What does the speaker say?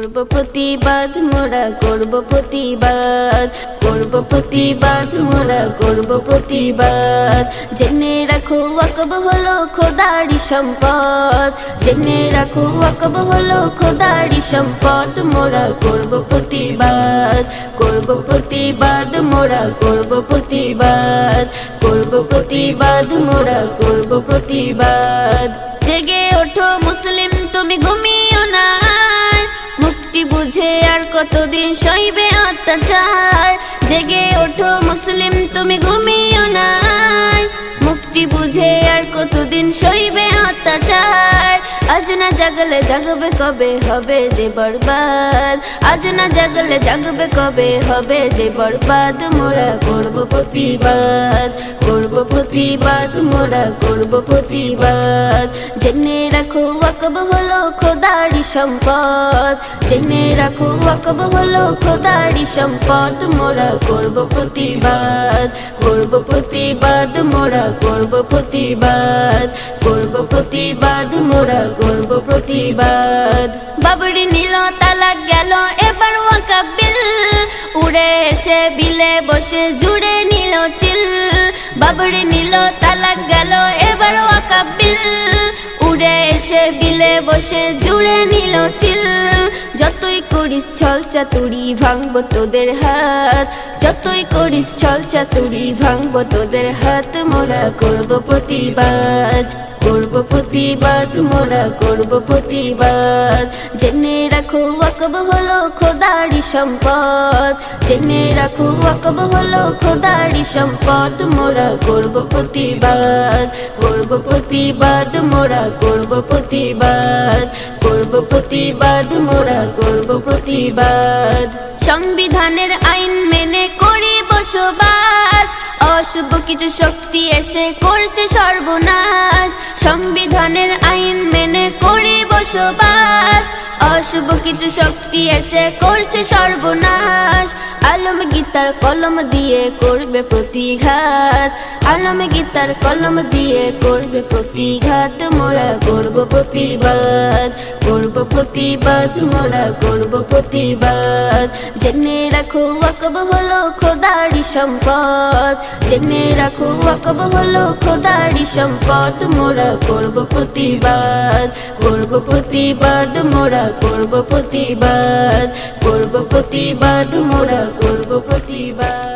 করব প্রতিবাদ, মোরা করব প্রতিবাদ। করব প্রতিবাদ, মোরা করব প্রতিবাদ। জেনে রাখো, ওয়াকব হলো খোদারি সম্পদ। জেনে রাখো, ওয়াকব হলো খোদারি সম্পদ, মোরা করব প্রতিবাদ। করব প্রতিবাদ, মোরা করব প্রতিবাদ। করব প্রতিবাদ, মোরা করব প্রতিবাদ। জেগে ওঠো মুসলিম, তুমি বুঝে আর কতদিন সইবে অত্যাচার? জেগে ওঠো মুসলিম, তুমি ঘুমিও না। মুক্তি বুঝে আর কতদিন সইবে অত্যাচার? আজ না জাগলে জাগবে কবে হবে যে বরবাদ? আজ না জাগলে জাগবে কবে হবে যে বরবাদ? মোরা করব প্রতিবাদ করব প্রতিবাদ, মোরা করব প্রতিবাদ। জেনে রাখো, ওয়াকব হলো খোদারি সম্পদ। জেনে রাখো, ওয়াকব হলো খোদারি সম্পদ। মোরা করব প্রতিবাদ করব প্রতিবাদ, মোরা করব প্রতিবাদ, করব প্রতিবাদ, মোরা করব প্রতিবাদ। বাবরি নীল তালাক গেল, এবার ওয়াকাবিল উড়ে এসে বিলে বসে জুড়ে নিল চিল। বাবরি নীল তালাক গেল, এবার ওয়াকাবিল উড়ে এসে বিলে বসে জুড়ে নিল চিল। যতই করিস ছল চাতুরি ভাঙবো তোদের হাত। যতই করিস ছল চাতুরি ভাঙবো তোদের হাত, মোরা করব প্রতিবাদ। করব প্রতিবাদ, মোরা করব প্রতিবাদ। জেনে রাখো, ওয়াকব হলো খোদারি সম্পদ। জেনে রাখো, ওয়াকব হলো খোদারি সম্পদ, মোরা করব প্রতিবাদ। করব প্রতিবাদ, মোরা করব প্রতিবাদ। করব প্রতিবাদ, মোরা করব প্রতিবাদ। সংবিধানের আইন মেনে করি বসবাস। অশুভ কিছু শক্তি এসে করছে সর্বনাশ। অশুভ কিছু শক্তি এসে করছে সর্বনাশ। আলম গীতার কলম দিয়ে করবে প্রতিঘাত। আলম গীতার কলম দিয়ে করবে প্রতিঘাত। মোরা করব প্রতিবাদ করব প্রতিবাদ, মোরা করব প্রতিবাদ। জেনে রাখো ওয়াকব হলো খোদারি সম্পদ। জেনে রাখো ওয়াকব হলো খোদারি সম্পদ। মোরা করব প্রতিবাদ করব প্রতিবাদ, মোরা করব প্রতিবাদ করব প্রতিবাদ মোরা করব প্রতিবাদ।